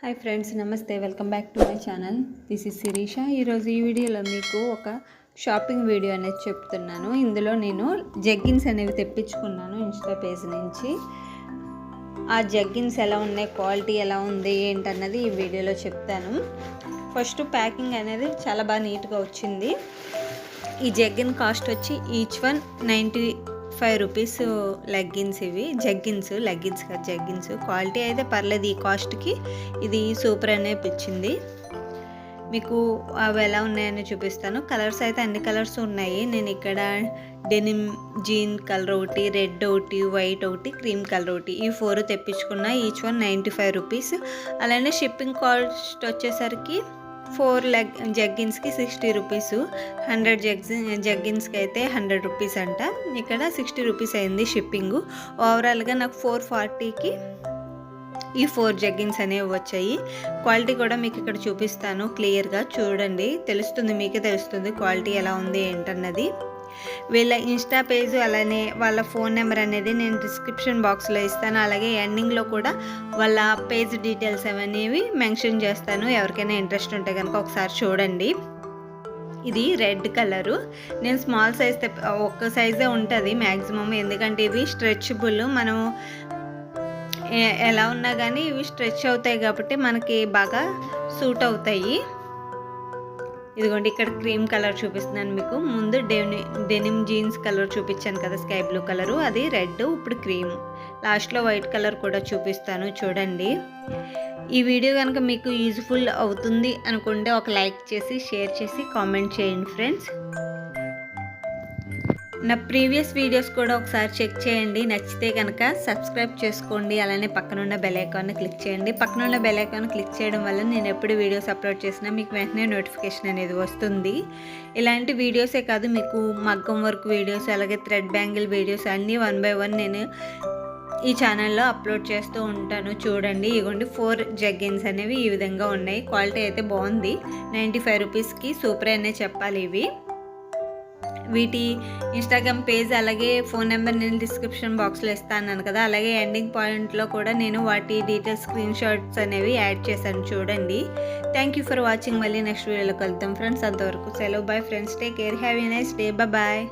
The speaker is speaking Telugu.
హాయ్ ఫ్రెండ్స్ నమస్తే. Welcome back to my channel. This is Shirisha. ఈరోజు ఈ వీడియోలో మీకు ఒక షాపింగ్ వీడియో అనేది చెప్తున్నాను. ఇందులో నేను జగ్గిన్స్ అనేవి తెప్పించుకున్నాను ఇన్స్టా పేజ్ నుంచి. ఆ జగ్గిన్స్ ఎలా ఉన్నాయి క్వాలిటీ ఎలా ఉంది ఏంటన్నది ఈ వీడియోలో చెప్తాను. ఫస్ట్ ప్యాకింగ్ అనేది చాలా బాగా నీట్గా వచ్చింది. ఈ జగ్గిన్ కాస్ట్ వచ్చి each one ninety five rupees leggings ఇవి. జగ్గిన్స్ లెగ్గిన్స్ కాదు జగ్గిన్స్. క్వాలిటీ అయితే పర్లేదు ఈ కాస్ట్కి. ఇది సూపర్ అనే పిచ్చింది. మీకు అవి ఎలా ఉన్నాయని చూపిస్తాను. కలర్స్ అయితే అన్ని కలర్స్ ఉన్నాయి. నేను ఇక్కడ డెనిమ్ జీన్ కలర్ ఒకటి రెడ్ ఒకటి వైట్ ఒకటి క్రీమ్ కలర్ ఒకటి. ఈ four తెప్పించుకున్న. Each one ninety five rupees. అలానే షిప్పింగ్ కాస్ట్ వచ్చేసరికి ఫోర్ లెగ్ జగ్గిన్స్కి సిక్స్టీ రూపీస్. హండ్రెడ్ జగ్స్ జగ్గిన్స్కి అయితే హండ్రెడ్ రూపీస్ అంట. ఇక్కడ సిక్స్టీ రూపీస్ అయింది షిప్పింగ్. ఓవరాల్గా నాకు ఫోర్ ఫార్టీకి ఈ ఫోర్ జగ్గిన్స్ అనేవి వచ్చాయి. క్వాలిటీ కూడా మీకు ఇక్కడ చూపిస్తాను క్లియర్గా. చూడండి తెలుస్తుంది మీకే తెలుస్తుంది క్వాలిటీ ఎలా ఉంది ఏంటన్నది. వీళ్ళ ఇన్స్టా పేజ్ అలానే వాళ్ళ ఫోన్ నెంబర్ అనేది నేను డిస్క్రిప్షన్ బాక్స్లో ఇస్తాను. అలాగే ఎండింగ్లో కూడా వాళ్ళ పేజ్ డీటెయిల్స్ అవనేవి మెన్షన్ చేస్తాను. ఎవరికైనా ఇంట్రెస్ట్ ఉంటే కనుక ఒకసారి చూడండి. ఇది రెడ్ కలరు. నేను స్మాల్ సైజ్ ఒక్క సైజే ఉంటుంది మ్యాక్సిమం ఎందుకంటే ఇవి స్ట్రెచబుల్. మనం ఎలా ఉన్నా కానీ ఇవి స్ట్రెచ్ అవుతాయి కాబట్టి మనకి బాగా సూట్ అవుతాయి. ఇదిగోండి ఇక్కడ క్రీమ్ కలర్ చూపిస్తున్నాను మీకు. ముందు డెని డెనిమ్ జీన్స్ కలర్ చూపించాను కదా స్కై బ్లూ కలరు. అది రెడ్ ఇప్పుడు క్రీమ్. లాస్ట్లో వైట్ కలర్ కూడా చూపిస్తాను చూడండి. ఈ వీడియో కనుక మీకు యూజ్ఫుల్ అవుతుంది అనుకుంటే ఒక లైక్ చేసి షేర్ చేసి కామెంట్ చేయండి ఫ్రెండ్స్. నా ప్రీవియస్ వీడియోస్ కూడా ఒకసారి చెక్ చేయండి. నచ్చితే కనుక సబ్స్క్రైబ్ చేసుకోండి. అలానే పక్కనున్న బెల్ ఐకాన్ని క్లిక్ చేయండి. పక్కనున్న బెల్ ఐకాన్ క్లిక్ చేయడం వల్ల నేను ఎప్పుడు వీడియోస్ అప్లోడ్ చేసినా మీకు వెంటనే నోటిఫికేషన్ అనేది వస్తుంది. ఇలాంటి వీడియోసే కాదు మీకు మగ్గం వర్క్ వీడియోస్ అలాగే థ్రెడ్ బ్యాంగిల్ వీడియోస్ అన్నీ వన్ బై వన్ నేను ఈ ఛానల్లో అప్లోడ్ చేస్తూ ఉంటాను. చూడండి ఇగోండి ఫోర్ జగ్గిన్స్ అనేవి ఈ విధంగా ఉన్నాయి. క్వాలిటీ అయితే బాగుంది. నైంటీ ఫైవ్ రూపీస్కి సూపర్ అనే చెప్పాలి ఇవి. వీటి ఇన్స్టాగ్రామ్ పేజ్ అలాగే ఫోన్ నెంబర్ నేను డిస్క్రిప్షన్ బాక్స్లో ఇస్తాను కదా. అలాగే ఎండింగ్ పాయింట్లో కూడా నేను వాటి డీటెయిల్స్ స్క్రీన్ షాట్స్ అనేవి యాడ్ చేశాను చూడండి. థ్యాంక్ యూ ఫర్ వాచింగ్ మళ్ళీ నెక్స్ట్ వీడియోలో కలుద్దాం ఫ్రెండ్స్ అంతవరకు సెలవు. Bye friends take care have a nice day bye